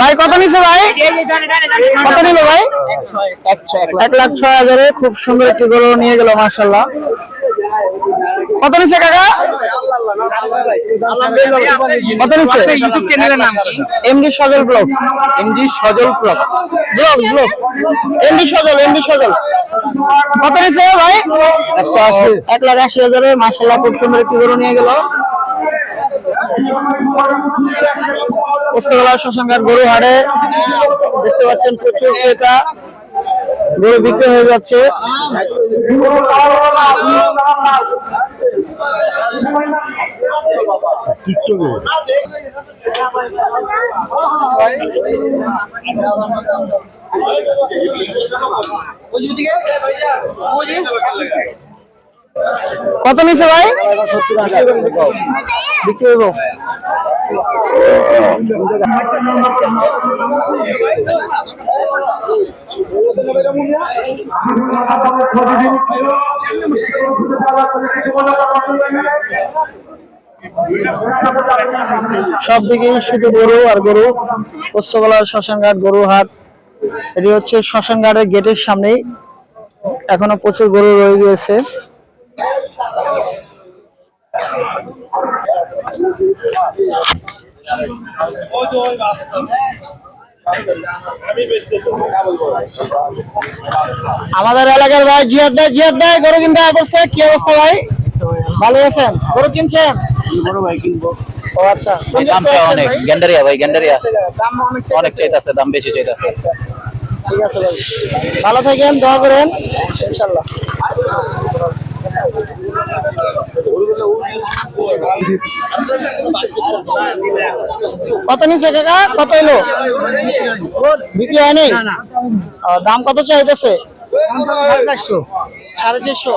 ভাই কত নিছে ভাই? কত নিল ভাই? এক লাখ ছয় হাজারে খুব সুন্দর একটি গরু নিয়ে গেল মার্শাল্লাহ কত নিছে কাকা? কত নিছে? ইউটিউব চ্যানেলের নাম কি? MD Sajal blog MG Sajal clock blog blog MD Sajal MD Sajal. কত নিছে ভাই? একশো আশি। এক লাখ আশি হাজারে মার্শাল্লাহ খুব সুন্দর একটি গরু নিয়ে গেল। পোস্তগোলা শ্মশানঘাট গরু হাটে দেখতে পাচ্ছেন প্রচুর ক্রেতা। গরু বিক্রি হয়ে যাচ্ছে। কত নিছে ভাই? সব দিকে শুধু গরু আর গরু। পোস্তগোলার শ্মশানঘাট গরু হাট এটি হচ্ছে শ্মশানঘাটের গেটের সামনেই। এখনও প্রচুর গরু রয়ে গিয়েছে। আমাদের এলাকার ভাই জিয়াদ ভাই জিয়াদ ভাই গরু কিনতে করছে। কি অবস্থা ভাই? ভালো আছেন? গরু কিনছেন? ভাই কিনবো। ও আচ্ছা। অনেক। গ্যান্ডারিয়া ভাই গ্যান্ডারিয়া। দাম অনেক চাইতেছে দাম বেশি চাইতেছে। ঠিক আছে ভাই। ভালো থাকেন দোয়া করেন। ইনশাল্লাহ কত নিচে কাকা? কত হইল? বিক্রি হয়নি? দাম কত চাইতেছে? সাড়ে চারশো।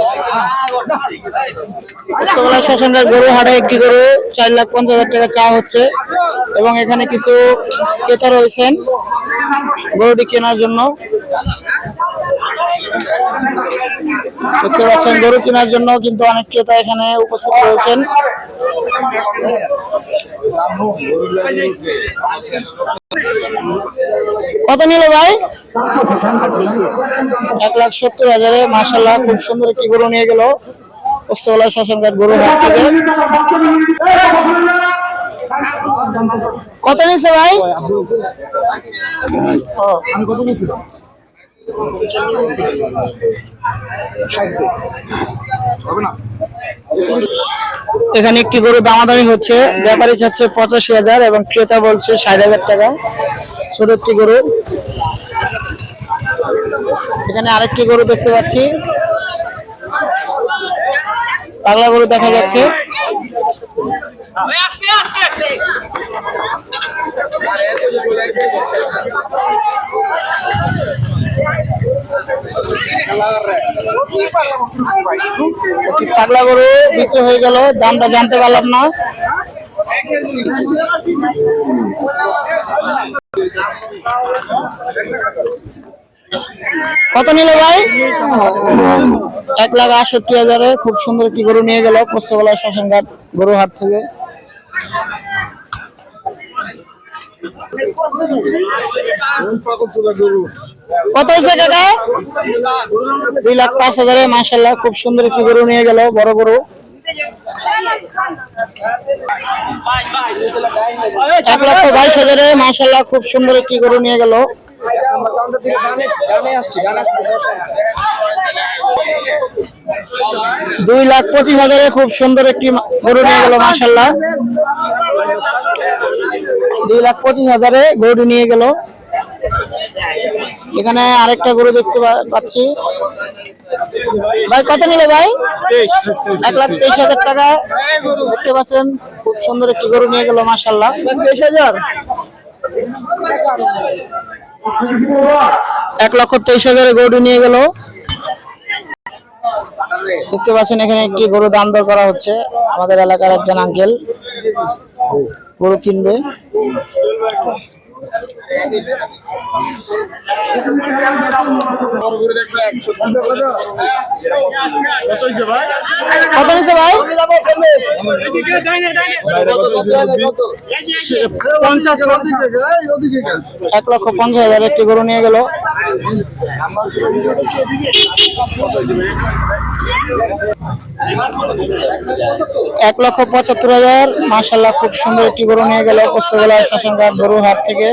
উত্তরবেলা শ্মশানের গরু হাটে একটি গরু চার লাখ পঞ্চাশ হাজার টাকা চা হচ্ছে। এবং এখানে কিছু ক্রেতা রয়েছেন গরুটি কেনার জন্য। দেখতে পাচ্ছেন, গরু কেনার জন্য কিন্তু অনেক ক্রেতা এখানে উপস্থিত রয়েছেন। কত নিল ভাই? এক লাখ সত্তর হাজারে মাসাল্লাহ খুব সুন্দর একটি গরু নিয়ে গেল। পোস্তগোলা শ্মশানঘাট গরু হাট থেকে। কত নিছে ভাই? এখানে একটি গরু দামাদামি হচ্ছে। ব্যাপারী চাচ্ছে পঁচাশি হাজার এবং ক্রেতা বলছে ষাট হাজার টাকা। ছোট একটি গরু। এখানে আরেকটি গরু দেখতে পাচ্ছি। পাগলা গরু দেখা যাচ্ছে। পাগলা গরু বিক্রি হয়ে গেল, দামটা জানতে পারলাম না। কত নিল ভাই? এক লাখ আটষট্টি হাজারে খুব সুন্দর একটি গরু নিয়ে গেল, পোস্তগোলা শ্মশানঘাট গরু হাট থেকে। কত হয়েছে কাকা? দুই লাখ পাঁচ হাজারে মাসাল্লাহ খুব সুন্দর একটি গরু নিয়ে গেল, বড় গরু। এক লক্ষ বাইশ হাজারে মাসাল্লাহ খুব সুন্দর একটি গরু নিয়ে গেল। দুই লাখ পঁচিশ হাজারে, খুব সুন্দর একটি গরু নিয়ে গেল মাসাল্লাহ দুই লাখ পঁচিশ হাজারে গরুটি নিয়ে গেল। এখানে আরেকটা গরু দেখতে পাচ্ছি। ভাই কত নিল ভাই? এক লাখ তেইশ হাজার টাকা। দেখতে পাচ্ছেন খুব সুন্দর একটি গরু নিয়ে গেল মাসাল্লাহ তেইশ হাজার? এক লক্ষ তেইশ হাজারে গরু নিয়ে গেল। দেখতে পাচ্ছেন এখানে একটি গরু দাম দর করা হচ্ছে। আমাদের এলাকার একজন আঙ্কেল গরু কিনবে। কত ভাই? এক লক্ষ পঞ্চাশ হাজার একটি গরু নিয়ে গেল। এক লক্ষ পঁচাত্তর হাজার। মার্শাল্লাহ খুব সুন্দর একটি গরু নিয়ে গেল। পোস্তগোলা শ্মশানঘাট গরু হাট থেকে।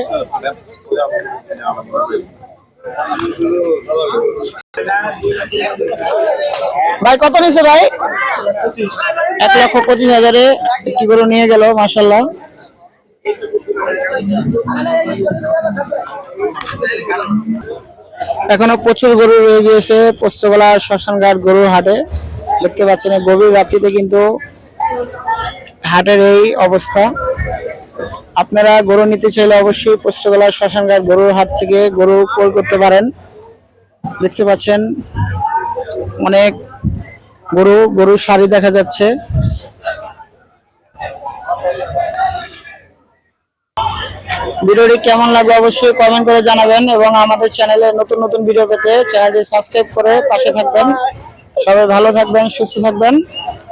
ভাই, কত নিছে ভাই? এক লক্ষ পঁচিশ হাজারে একটি গরু নিয়ে গেল মার্শাল্লাহ এখনও প্রচুর গরু রয়ে গিয়েছে, পোস্তগোলা শ্মশানঘাট গরুর হাটে। দেখতে পাচ্ছেন গভীর রাত্রিতে কিন্তু হাটের এই অবস্থা। আপনারা গরু নিতে চাইলে অবশ্যই পোস্তগোলা শ্মশানঘাট গরুর হাট থেকে গরু ক্রয় করতে পারেন। দেখতে পাচ্ছেন অনেক গরু গরুর শাড়ি দেখা যাচ্ছে। ভিডিওটি কেমন লাগবে অবশ্যই কমেন্ট করে জানাবেন এবং আমাদের চ্যানেলে নতুন নতুন ভিডিও পেতে চ্যানেলটি সাবস্ক্রাইব করে পাশে থাকবেন। সবাই ভালো থাকবেন, সুস্থ থাকবেন।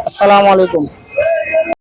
আসসালামু আলাইকুম।